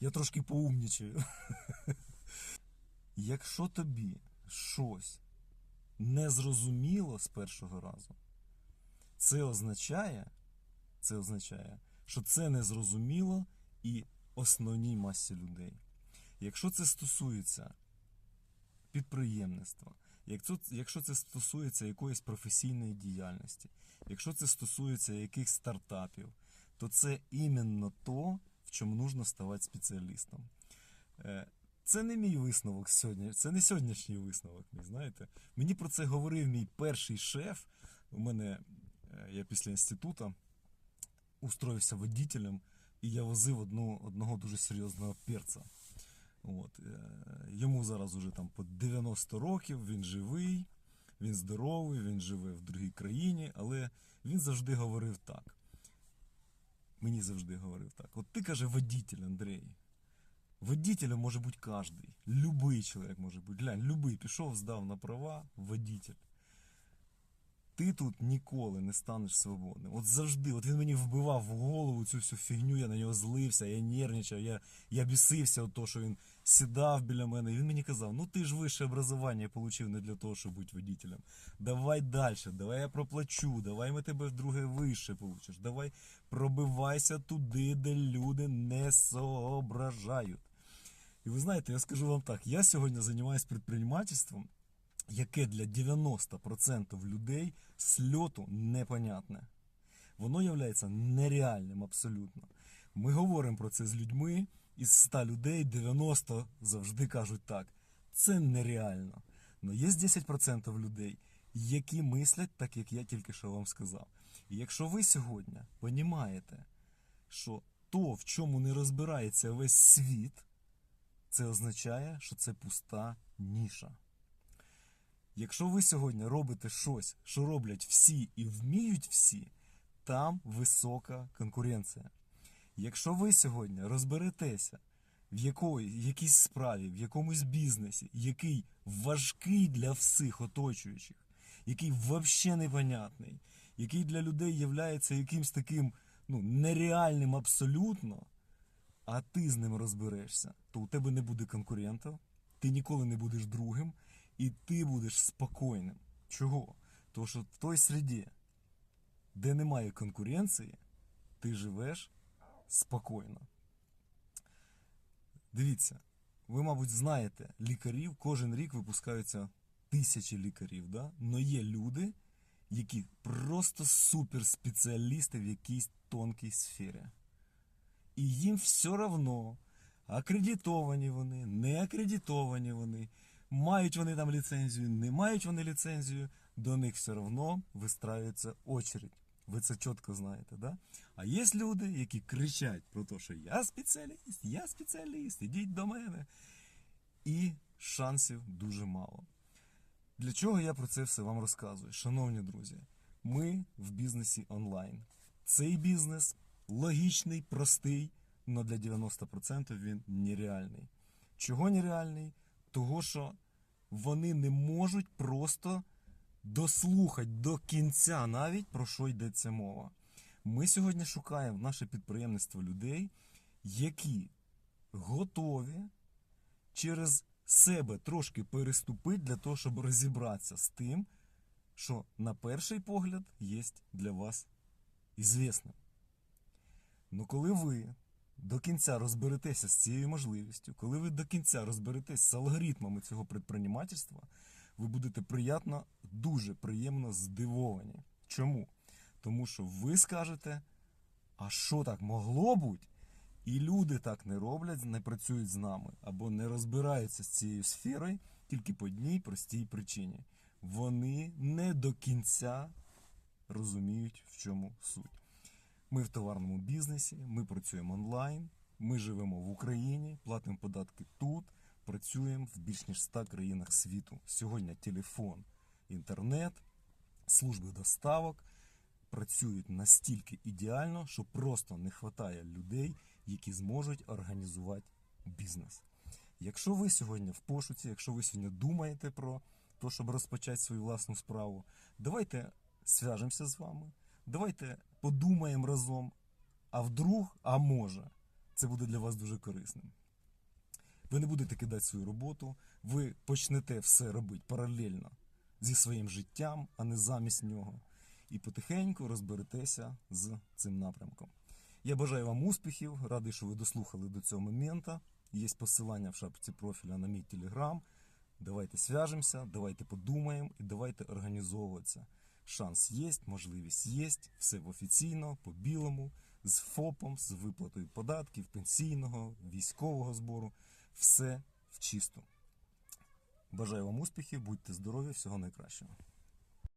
Я трошки поумнічаю. Якщо тобі щось не зрозуміло з першого разу, це означає, це означає, що це не зрозуміло і основній масі людей. Якщо це стосується підприємництва, якщо, це стосується якоїсь професійної діяльності, якщо це стосується якихось стартапів, то це іменно то, чому нужно ставати спеціалістом. Е, Це не мій висновок сьогодні, це не сьогоднішній висновок, мій, знаєте. Мені про це говорив мій перший шеф. У мене е, я після інституту устроївся водителем, і я возив одну, одного дуже серйозного перця. От, е, йому зараз уже там по 90 років, він живий, він здоровий, він живе в другій країні, але він завжди говорив так. Мені завжди говорив так. От ти каже водитель, Андрій. Водителем може бути кожен. Любий чоловік може бути. Глянь, любий пішов, здав на права, водитель. Ти тут ніколи не станеш свободним. От завжди, от він мені вбивав в голову цю всю фігню, я на нього злився, я нервничав, я, я бісився от того, що він сідав біля мене. І він мені казав: ну ти ж вище образування отримав не для того, щоб бути водителем. Давай далі, давай я проплачу, давай ми тебе вдруге вище получиш. Давай пробивайся туди, де люди не соображають. І ви знаєте, я скажу вам так: я сьогодні займаюся підприємництвом, яке для 90% людей сльоту непонятне. Воно є нереальним абсолютно. Ми говоримо про це з людьми, із 100 людей 90 завжди кажуть так. Це нереально. Але є 10% людей, які мислять так, як я тільки що вам сказав. І якщо ви сьогодні розумієте, що то, в чому не розбирається весь світ, це означає, що це пуста ніша. Якщо ви сьогодні робите щось, що роблять всі і вміють всі, там висока конкуренція. Якщо ви сьогодні розберетеся в якої, якійсь справі, в якомусь бізнесі, який важкий для всіх оточуючих, який взагалі непонятний, який для людей є якимсь таким ну, нереальним абсолютно, а ти з ним розберешся, то у тебе не буде конкурентів, ти ніколи не будеш другим, і ти будеш спокійним. Чого? Тому що в той середі, де немає конкуренції, ти живеш спокійно. Дивіться, ви, мабуть, знаєте, лікарів кожен рік випускаються тисячі лікарів, да? але є люди, які просто суперспеціалісти в якійсь тонкій сфері. І їм все одно, акредитовані вони, не акредитовані вони, мають вони там ліцензію, не мають вони ліцензію, до них все одно вистраюється очередь. Ви це чітко знаєте, да? А є люди, які кричать про те, що я спеціаліст, я спеціаліст, ідіть до мене. І шансів дуже мало. Для чого я про це все вам розказую? Шановні друзі, ми в бізнесі онлайн. Цей бізнес логічний, простий, але для 90% він нереальний. Чого нереальний? Того, що вони не можуть просто дослухати до кінця навіть про що йдеться мова. Ми сьогодні шукаємо в наше підприємництво людей, які готові через себе трошки переступити для того, щоб розібратися з тим, що на перший погляд є для вас ізвісним. Ну коли ви до кінця розберетеся з цією можливістю, коли ви до кінця розберетесь з алгоритмами цього предпринимательства, ви будете приємно, дуже приємно здивовані. Чому? Тому що ви скажете, а що так могло бути? І люди так не роблять, не працюють з нами або не розбираються з цією сферою тільки по одній простій причині. Вони не до кінця розуміють, в чому суть. Ми в товарному бізнесі, ми працюємо онлайн, ми живемо в Україні, платимо податки тут, працюємо в більш ніж 100 країнах світу. Сьогодні телефон, інтернет, служби доставок працюють настільки ідеально, що просто не вистачає людей, які зможуть організувати бізнес. Якщо ви сьогодні в пошуці, якщо ви сьогодні думаєте про те, щоб розпочати свою власну справу, давайте зв'яжемося з вами, давайте подумаємо разом, а вдруг, а може, Це буде для вас дуже корисним. Ви не будете кидати свою роботу, ви почнете все робити паралельно зі своїм життям, а не замість нього. І потихеньку розберетеся з цим напрямком. Я бажаю вам успіхів, радий, що ви дослухали до цього моменту. Є посилання в шапці профіля на мій телеграм. Давайте зв'яжемося, давайте подумаємо і давайте організовуватися. Шанс є, можливість є, все офіційно, по білому, з ФОПом, з виплатою податків, пенсійного, військового збору. Все в чисту. Бажаю вам успіхів, будьте здорові, всього найкращого.